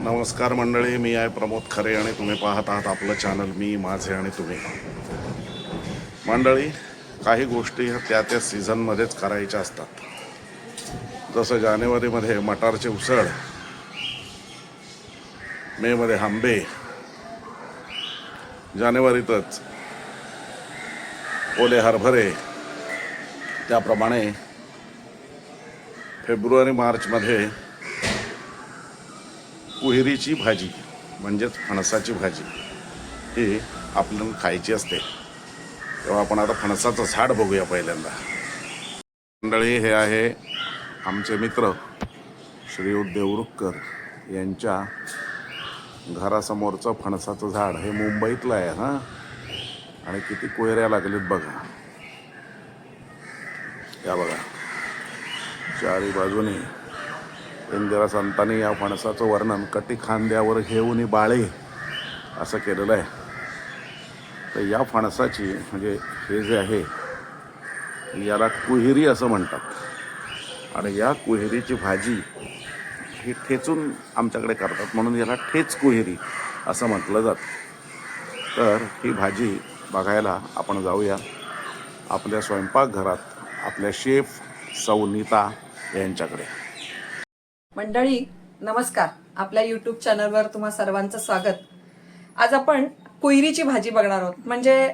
नमस्कार मंडळी मी आहे प्रमोद खरे आणि तुम्ही पाहत आहात आपलं चॅनल मी माझे आणि तुम्ही. मंडळी काही गोष्टी ह्या त्या त्या सीझनमध्येच करायच्या असतात. जसं जानेवारीमध्ये मटारचे उसळ मेमध्ये आंबे जानेवारीतच ओले हरभरे त्याप्रमाणे फेब्रुवारी मार्चमध्ये कुहिरीची भाजी म्हणजेच फणसाची भाजी ही आपल्याला खायची असते. तेव्हा आपण आता फणसाचं झाड बघूया पहिल्यांदा. मंडळी हे आहे आमचे मित्र श्रीयुत देवरुखकर यांच्या घरासमोरचं फणसाचं झाड. हे मुंबईतलं आहे हां? आणि किती कोयऱ्या लागलेत बघा. या बघा. चारी बाजूने इंदिरा संतांनी या फणसाचं वर्णन कटी खांद्यावर घेऊन बाळे असं केलेलं आहे. तर या फणसाची म्हणजे हे जे आहे याला कुहिरी असं म्हणतात. आणि या कुहिरीची भाजी ही ठेचून आमच्याकडे करतात म्हणून याला ठेच कुहिरी असं म्हटलं जातं. तर ही भाजी बघायला आपण जाऊया. आपल्या स्वयंपाकघरात आपल्या शेफ सौनीता यांच्याकडे. मंडळी नमस्कार. आपल्या युट्यूब चॅनलवर तुम्हा सर्वांचं स्वागत. आज आपण कुयरीची भाजी बघणार आहोत. म्हणजे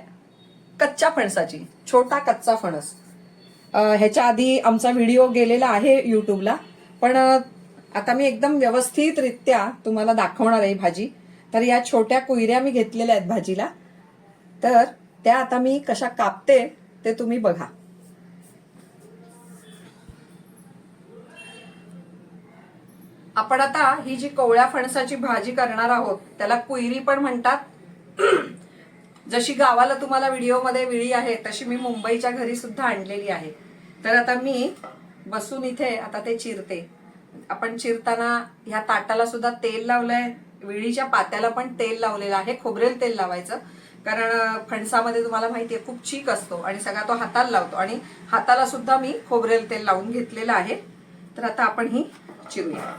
कच्च्या फणसाची छोटा कच्चा फणस. ह्याच्या आधी आमचा व्हिडिओ गेलेला आहे युट्यूबला पण आता मी एकदम व्यवस्थितरित्या तुम्हाला दाखवणार आहे भाजी. तर या छोट्या कुयऱ्या मी घेतलेल्या आहेत भाजीला. तर त्या आता मी कशा कापते ते तुम्ही बघा. आपण आता ही जी कोवळ्या फणसाची भाजी करणार आहोत त्याला कुयरी पण म्हणतात. जशी गावाला तुम्हाला व्हिडिओमध्ये विळी आहे तशी मी मुंबईच्या घरी सुद्धा आणलेली आहे. तर आता मी बसून इथे आता ते चिरते. आपण चिरताना ह्या ताटाला सुद्धा तेल लावलंय. विळीच्या पात्याला पण तेल लावलेलं आहे. खोबरेल तेल लावायचं. कारण फणसामध्ये तुम्हाला माहिती आहे खूप चीक असतो आणि सगळा तो हाताला लावतो. आणि हाताला सुद्धा मी खोबरेल तेल लावून घेतलेलं आहे. तर आता आपण ही चिरूया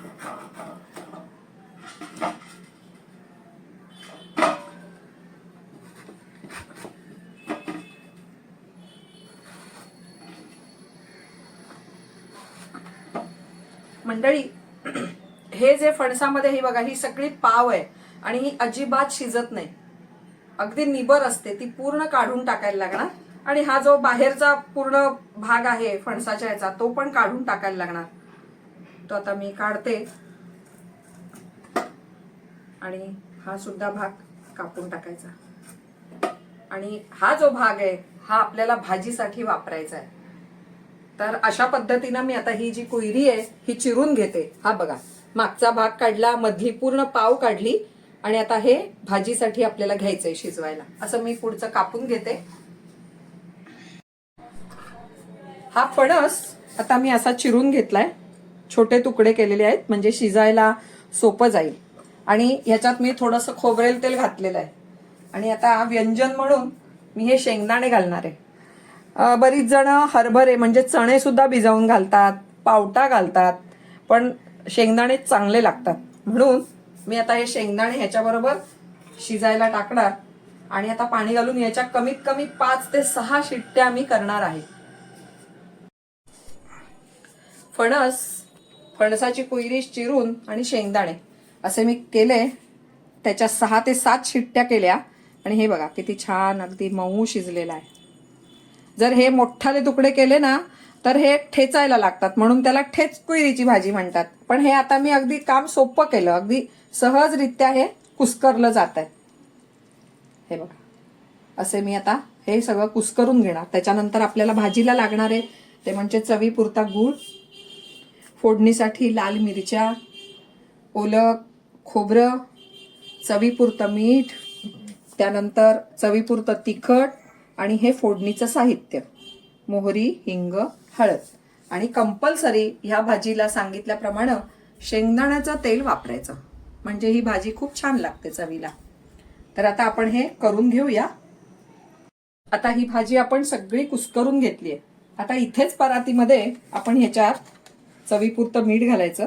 मंडळी हे जे फणसामध्ये ही बघा ही सगळी पाव आहे आणि ही अजिबात शिजत नाही. अगदी निबर असते ती पूर्ण काढून टाकायला लागणार. आणि हा जो बाहेरचा पूर्ण भाग आहे फणसाच्या ह्याचा तो पण काढून टाकायला लागणार. तो आता मी काढते. आणि हा सुद्धा भाग कापून टाकायचा. आणि हा जो भाग आहे हा आपल्याला भाजीसाठी वापरायचा आहे. तर अशा पद्धतीनं मी आता ही जी कोयरी आहे ही चिरून घेते. हा बघा मागचा भाग काढला मधली पूर्ण पाव काढली आणि आता हे भाजीसाठी आपल्याला घ्यायचंय शिजवायला. असं मी पुढचं कापून घेते. हा फणस आता मी असा चिरून घेतलाय. छोटे तुकडे केलेले आहेत म्हणजे शिजायला सोपं जाईल. आणि ह्याच्यात मी थोडंसं खोबरेल तेल घातलेलं आहे. आणि आता व्यंजन म्हणून मी हे शेंगदाणे घालणार आहे. बरीच जण हरभरे म्हणजे चणे सुद्धा भिजवून घालतात पावटा घालतात पण शेंगदाणे चांगले लागतात. म्हणून मी आता हे शेंगदाणे ह्याच्याबरोबर शिजायला टाकणार. आणि आता पाणी घालून याच्या कमीत कमी पाच ते सहा शिट्ट्या मी करणार आहे. फणस फणसाची कोयरी चिरून आणि शेंगदाणे. असे मी केले. त्याच्या सहा ते सात शिट्ट्या केल्या. आणि हे बघा किती छान अगदी मऊ शिजलेला आहे. जर हे मोठाले तुकडे केले ना तर हे ठेचायला लागतात. म्हणून त्याला ठेच कुईरीची भाजी म्हणतात. पण हे आता मी अगदी काम सोपं केलं. अगदी सहजरित्या हे कुस्करलं जात आहे हे बघा. असे मी आता हे सगळं कुस्करून घेणार. त्याच्यानंतर आपल्याला भाजीला लागणार आहे ते म्हणजे चवीपुरता गूळ फोडणीसाठी लाल मिरच्या ओलं खोबरं चवीपुरतं मीठ त्यानंतर चवीपुरतं तिखट आणि हे फोडणीचं साहित्य. मोहरी हिंग हळद. आणि कंपल्सरी ह्या भाजीला सांगितल्याप्रमाणे शेंगदाण्याचं तेल वापरायचं. म्हणजे ही भाजी खूप छान लागते चवीला. तर आता आपण हे करून घेऊया. आता ही भाजी आपण सगळी कुस्करून घेतली आहे आता इथेच परातीमध्ये आपण ह्याच्यात चवीपुरतं मीठ घालायचं.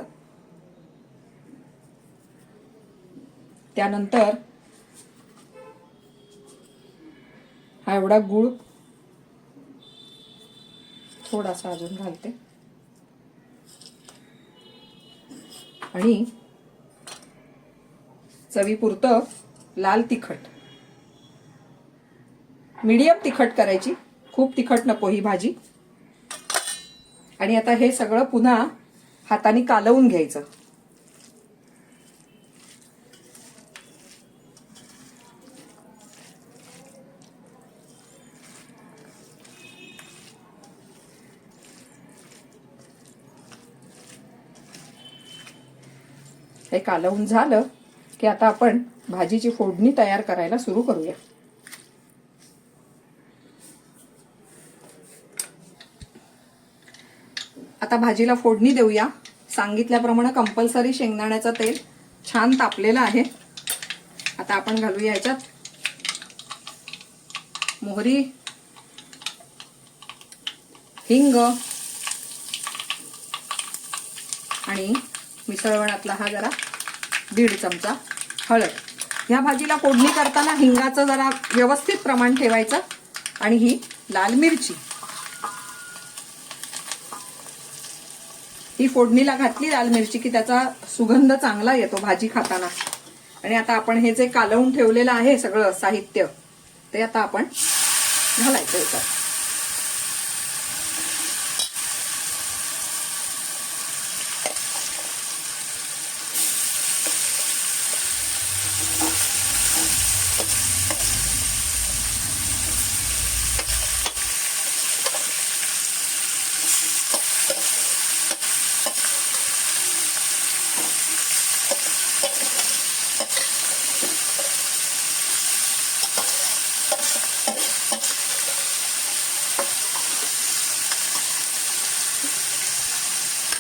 त्यानंतर हा एवढा गुळ थोडासा अजून घालते. आणि चवीपुरतं लाल तिखट. मीडियम तिखट करायची. खूप तिखट नको ही भाजी. आणि आता हे सगळं पुन्हा हाताने कालवून घ्यायचं. हे कालवून झालं की आता आपण भाजीची फोडणी तयार करायला सुरू करूया. आता भाजीला फोडणी देऊया. सांगितल्याप्रमाणे कंपल्सरी शेंगदाण्याचं तेल छान तापलेलं आहे. आता आपण घालूया याच्यात. मोहरी हिंग आणि मिसळवणातला हा जरा दीड चमचा हळद. ह्या भाजीला फोडणी करताना हिंगाचं जरा व्यवस्थित प्रमाण ठेवायचं आणि ही लाल मिरची. ही फोडणीला घातली लाल मिरची की त्याचा सुगंध चांगला येतो भाजी खाताना. आणि आता आपण हे जे कालवून ठेवलेलं आहे सगळं साहित्य ते आता आपण घालायचं येतात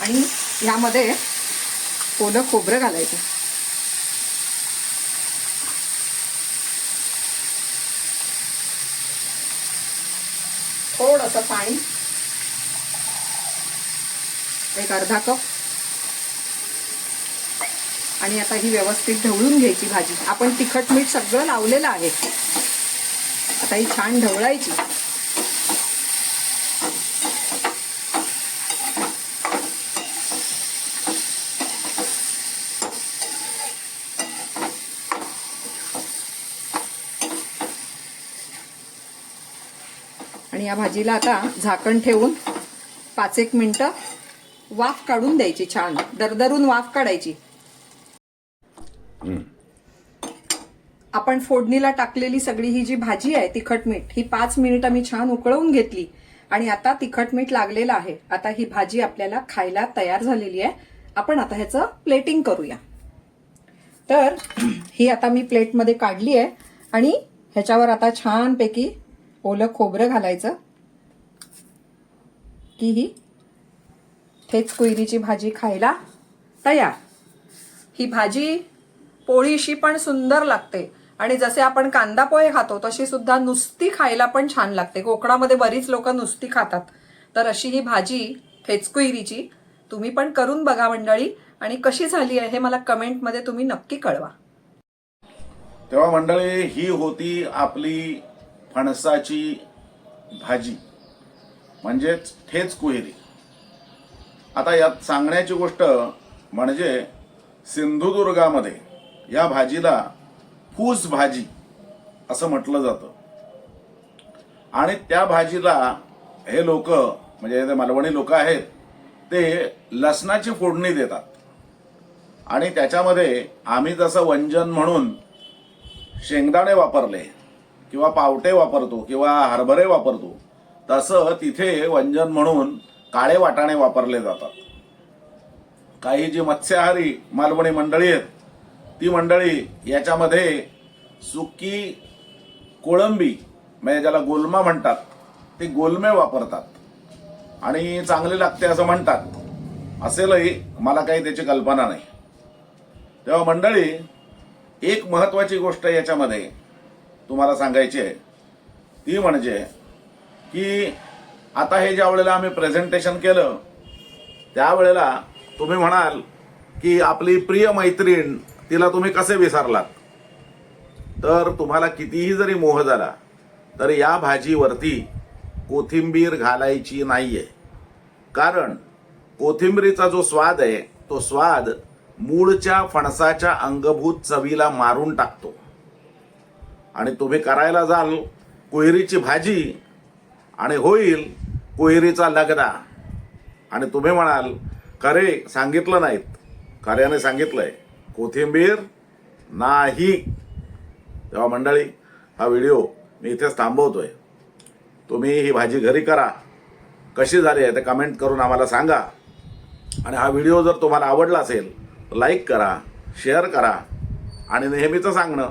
आणि ह्यामध्ये ओलं खोबरं घालायचं. थोडंसं पाणी. एक अर्धा कप. आणि आता ही व्यवस्थित ढवळून घ्यायची भाजी. आपण तिखट मीठ सगळं लावलेलं आहे. आता ही छान ढवळायची. आणि या भाजीला आता झाकण ठेवून पाच एक मिनिटं वाफ काढून द्यायची छान. दरदरून वाफ काढायची. आपण फोडणीला टाकलेली सगळी ही जी भाजी आहे तिखट मीठ ही पाच मिनिटं मी छान उकळवून घेतली. आणि आता तिखट मीठ लागलेलं आहे. आता ही भाजी आपल्याला खायला तयार झालेली आहे. आपण आता ह्याचं प्लेटिंग करूया. तर ही आता मी प्लेटमध्ये काढली आहे. आणि ह्याच्यावर आता छानपैकी ओलं खोबरं घालायचं. की ही ठेच कुईरीची भाजी खायला तयार. ही भाजी पोळीशी पण सुंदर लागते. आणि जसे आपण कांदा पोहे खातो तशी सुद्धा नुसती खायला पण छान लागते. कोकणामध्ये बरीच लोक नुसती खातात. तर अशी ही भाजी ठेचकुईरीची तुम्ही पण करून बघा मंडळी. आणि कशी झाली आहे हे मला कमेंटमध्ये तुम्ही नक्की कळवा. तेव्हा मंडळी ही होती आपली फणसाची भाजी म्हणजेच ठेच कुहेरी. आता यात सांगण्याची गोष्ट म्हणजे सिंधुदुर्गामध्ये या भाजीला फूस भाजी असं म्हटलं जातं. आणि त्या भाजीला हे लोक म्हणजे जे मालवणी लोक आहेत ते लसणाची फोडणी देतात. आणि त्याच्यामध्ये आम्ही जसं वंजन म्हणून शेंगदाणे वापरले किंवा पावटे वापरतो किंवा हरभरे वापरतो तसं तिथे व्यंजन म्हणून काळे वाटाणे वापरले जातात. काही जी मत्स्याहारी मालवणी मंडळी आहेत ती मंडळी याच्यामध्ये सुकी कोळंबी म्हणजे ज्याला गोलमा म्हणतात ते गोलमे वापरतात. आणि चांगले लागते असं म्हणतात. असेलही मला काही त्याची कल्पना नाही. तेव्हा मंडळी एक महत्वाची गोष्ट याच्यामध्ये तुम्हाला सांगायची आहे. ती म्हणजे की आता हे ज्या वेळेला आम्ही प्रेझेंटेशन केलं त्यावेळेला तुम्ही म्हणाल की आपली प्रिय मैत्रीण तिला तुम्ही कसे विसरलात? तर तुम्हाला कितीही जरी मोह झाला तर या भाजीवरती कोथिंबीर घालायची नाही आहे कारण कोथिंबीरीचा जो स्वाद आहे तो स्वाद मूळच्या फणसाच्या अंगभूत चवीला मारून टाकतो. आणि तुम्ही करायला जाल कोहिरीची भाजी आणि होईल कोहिरीचा लगदा. आणि तुम्ही म्हणाल खरे सांगितलं नाहीत. खऱ्याने सांगितलंय. कोथिंबीर नाही. तेव्हा मंडळी हा व्हिडिओ मी इथेच थांबवतोय. तुम्ही ही भाजी घरी करा. कशी झाली आहे ते कमेंट करून आम्हाला सांगा. आणि हा व्हिडिओ जर तुम्हाला आवडला असेल तर लाईक करा शेअर करा. आणि नेहमीचं सांगणं